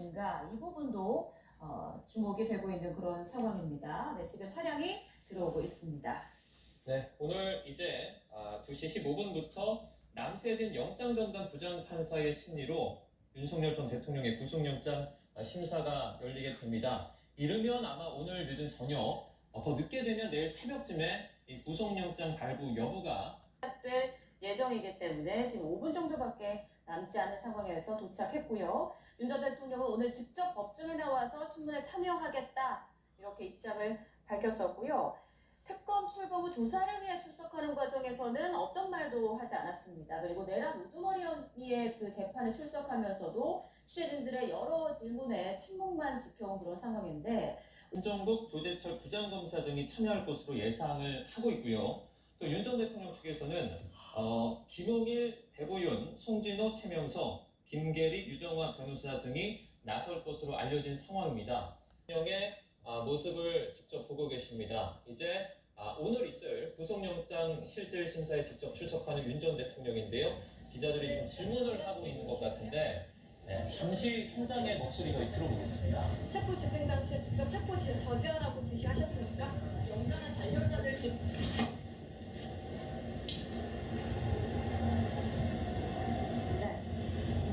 증가 이 부분도 어, 주목이 되고 있는 그런 상황입니다. 네, 지금 차량이 들어오고 있습니다. 네, 오늘 이제 아, 2시 15분부터 남세진 영장전담 부장판사의 심리로 윤석열 전 대통령의 구속영장 아, 심사가 열리게 됩니다. 이르면 아마 오늘 늦은 저녁, 어, 더 늦게 되면 내일 새벽쯤에 이 구속영장 발부 여부가 될 예정이기 때문에 지금 5분 정도밖에 남지 않은 상황에서 도착했고요. 윤 전 대통령은 오늘 직접 법정에 나와서 신문에 참여하겠다 이렇게 입장을 밝혔었고요. 특검 출범 후 조사를 위해 출석하는 과정에서는 어떤 말도 하지 않았습니다. 그리고 내란 우두머리 혐의의 그 재판에 출석하면서도 취재진들의 여러 질문에 침묵만 지켜온 그런 상황인데 윤정국, 조재철 부장검사 등이 참여할 것으로 예상을 하고 있고요. 또 윤 전 대통령 측에서는 어, 김홍일, 배보윤, 송진호, 최명서, 김계리, 유정화 변호사 등이 나설 것으로 알려진 상황입니다. 대통령의 아, 모습을 직접 보고 계십니다. 이제 아, 오늘 있을 구속영장 실질 심사에 직접 출석하는 윤 전 대통령인데요. 기자들이 지금 질문을 하고 있는 것 같은데 네, 잠시 현장의 목소리 저희 들어보겠습니다. 체포 집행 당시에 직접 체포 지-